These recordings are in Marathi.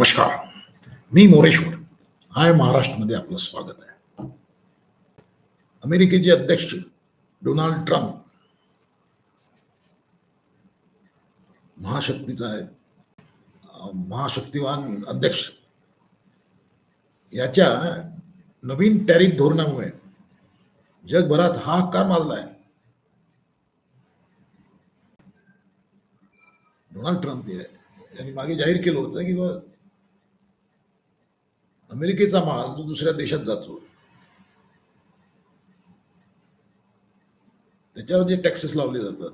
नमस्कार. मी मोरेश्वर हाय महाराष्ट्रमध्ये आपलं स्वागत आहे. अमेरिकेचे अध्यक्ष डोनाल्ड ट्रंप महाशक्तीचा आहे. महाशक्तिवान अध्यक्ष. याच्या नवीन टॅरिफ धोरणामुळे जगभरात हाहाकार माजलाय. डोनाल्ड ट्रंप यांनी मागे जाहीर केलं होतं की अमेरिकेचा माल जो दुसऱ्या देशात जातो. त्याच्यावर जे टॅक्सेस लावले जातात.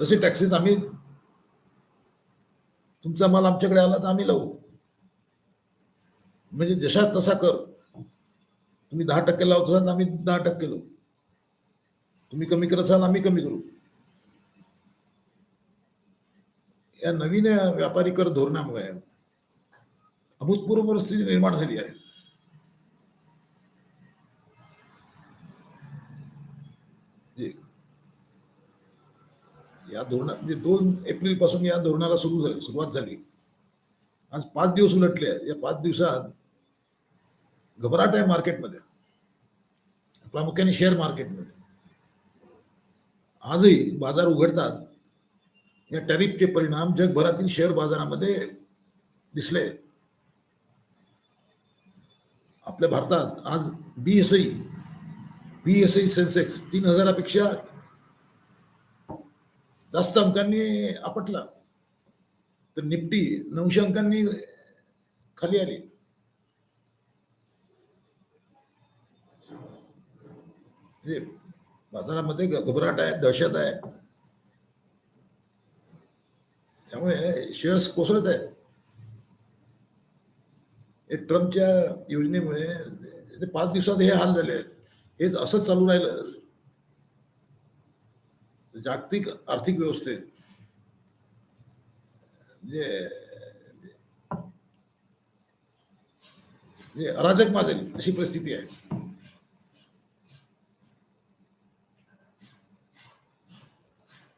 तसे टॅक्सेस आम्ही तुमचा माल आमच्याकडे आला तर आम्ही लावू. म्हणजे जशा तसा कर. तुम्ही दहा टक्के लावत असाल आम्ही दहा टक्के लावू. तुम्ही कमी करत असाल आम्ही कमी करू. या नवीन व्यापारी कर धोरणामुळे अभूतपूर्व परिस्थिती निर्माण झाली आहे. या धोरणा म्हणजे दोन एप्रिलपासून या धोरणाला सुरू झाली सुरुवात झाली. आज पाच दिवस उलटले या पाच दिवसात घबराट आहे मार्केटमध्ये. प्रामुख्याने शेअर मार्केटमध्ये. आजही बाजार उघडतात. या टॅरिफचे परिणाम जगभरातील शेअर बाजारामध्ये दिसले आपल्या भारतात आज B S I B S I Sensex तीन हजारापेक्षा जास्त अंकांनी आपटला. तर निफ्टी नऊशे अंकांनी खाली आली. बाजारामध्ये घबराट आहे दहशत आहे. त्यामुळे शेअर्स कोसळत आहेत. हे ट्रम्पच्या योजनेमुळे ते पाच दिवसात हे हाल झाले आहेत. हेच असंच चालू राहिलं. जागतिक आर्थिक व्यवस्थेत. म्हणजे म्हणजे अराजक माजेल अशी परिस्थिती आहे.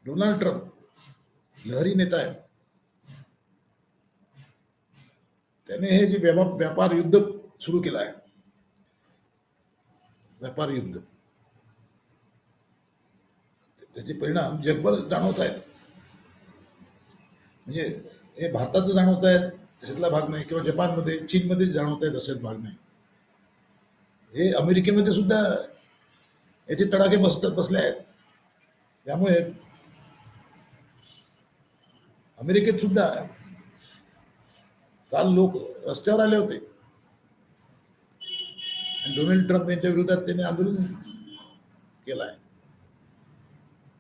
डोनाल्ड ट्रम्प लहरी नेता आहे त्याने हे जे व्यापा व्यापार युद्ध सुरू केलं आहे. व्यापार युद्ध. त्याचे परिणाम जगभर जाणवत आहेत. म्हणजे हे भारताचं जाणवत आहेत अशातला भाग नाही किंवा जपानमध्ये चीनमध्ये जाणवत आहेत असेच भाग नाही. हे अमेरिकेमध्ये सुद्धा याचे तडाखे बसतात बसले आहेत. त्यामुळेच अमेरिकेत सुद्धा काल लोक रस्त्यावर आले होते. आणि डोनाल्ड ट्रम्प यांच्या विरोधात त्यांनी आंदोलन केलं आहे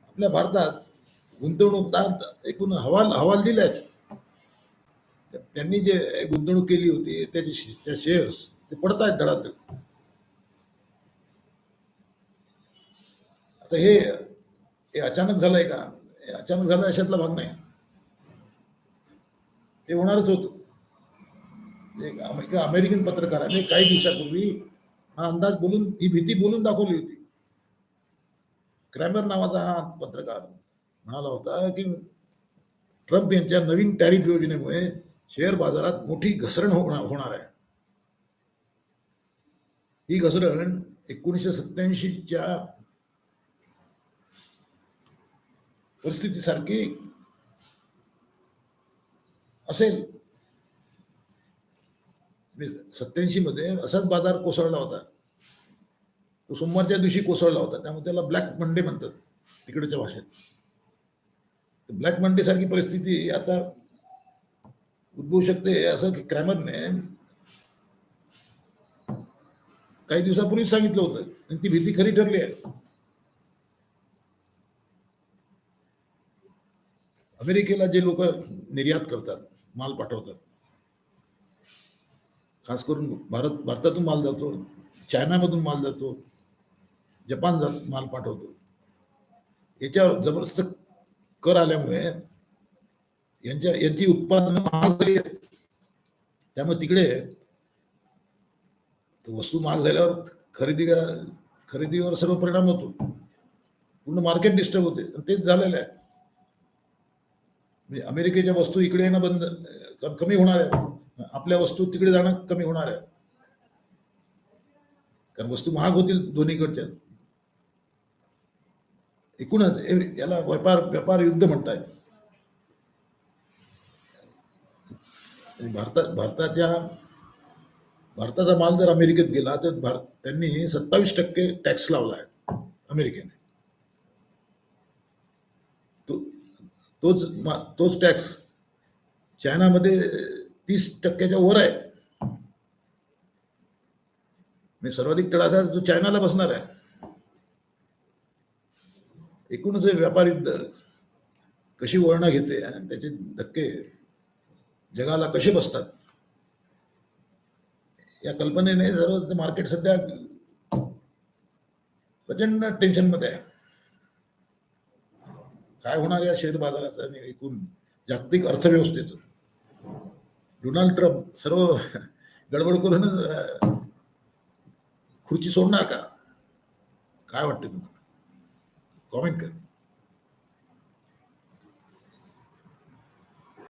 आपल्या भारतात गुंतवणूकदार एकूण हवाल हवाल दिल्याच. त्यांनी जे गुंतवणूक केली होती त्याचे त्या शेअर्स ते पडत आहेत धडाधड. आता हे हे अचानक झालंय का? अचानक झालं अशातला भाग नाही. ते होणारच होतं. एक अम- एका अमेरिकन पत्रकाराने काही दिवसापूर्वी हा अंदाज बोलून, ही भीती बोलून दाखवली होती. क्रॅमर नावाचा हा पत्रकार म्हणाला होता की, ट्रंप यांच्या नवीन टॅरिफ योजनेमुळे शेअर बाजारात मोठी घसरण होणार आहे. ही घसरण एकोणीसशे सत्याऐंशीच्या परिस्थितीसारखी असेल. सत्याऐंशी मध्ये असाच बाजार कोसळला होता. तो सोमवारच्या दिवशी कोसळला होता. त्यामुळे त्याला ब्लॅक मंडे म्हणतात तिकडच्या भाषेत. ब्लॅक मंडे सारखी परिस्थिती आता उद्भवू शकते असं क्रॅमरने काही दिवसापूर्वीच सांगितलं होतं. आणि ती भीती खरी ठरली आहे. अमेरिकेला जे लोक निर्यात करतात माल पाठवतात खास करून भारत भारतातून माल जातो चायनामधून माल जातो जपान जात माल पाठवतो. याच्यावर जबरदस्त कर आल्यामुळे यांच्या यांची उत्पादनं महाग त्यामुळे तिकडे वस्तू महाग झाल्यावर खरेदी खरेदीवर सर्व परिणाम होतो. पूर्ण मार्केट डिस्टर्ब होते. आणि तेच झालेलं आहे. म्हणजे अमेरिकेच्या वस्तू इकडे येणं बंद कमी होणार आहे. आपल्या वस्तू तिकडे जाणं कमी होणार आहे. कारण वस्तू महाग होतील दोन्हीकडच्या. एकूणच याला व्यापार व्यापार युद्ध म्हणतायत भारतात भारताच्या भारताचा माल जर अमेरिकेत गेला तर भारत त्यांनी सत्तावीस टक्के टॅक्स लावला आहे अमेरिकेने. तो तोच तोच टॅक्स चायनामध्ये तीस टक्क्याच्या वर आहे. मी सर्वाधिक तळाचा जो चायनाला बसणार आहे. एकूणच हे व्यापार युद्ध कशी वळणं घेते आणि त्याचे धक्के जगाला कसे बसतात? या कल्पनेने सर्व मार्केट सध्या प्रचंड टेन्शनमध्ये आहे. काय होणार या शेअर बाजाराचं आणि एकूण जागतिक अर्थव्यवस्थेचं? डोनाल्ड ट्रम्प सर्व गडबड करून खुर्ची सोडणार का? काय वाटते तुम्हाला? कॉमेंट कर.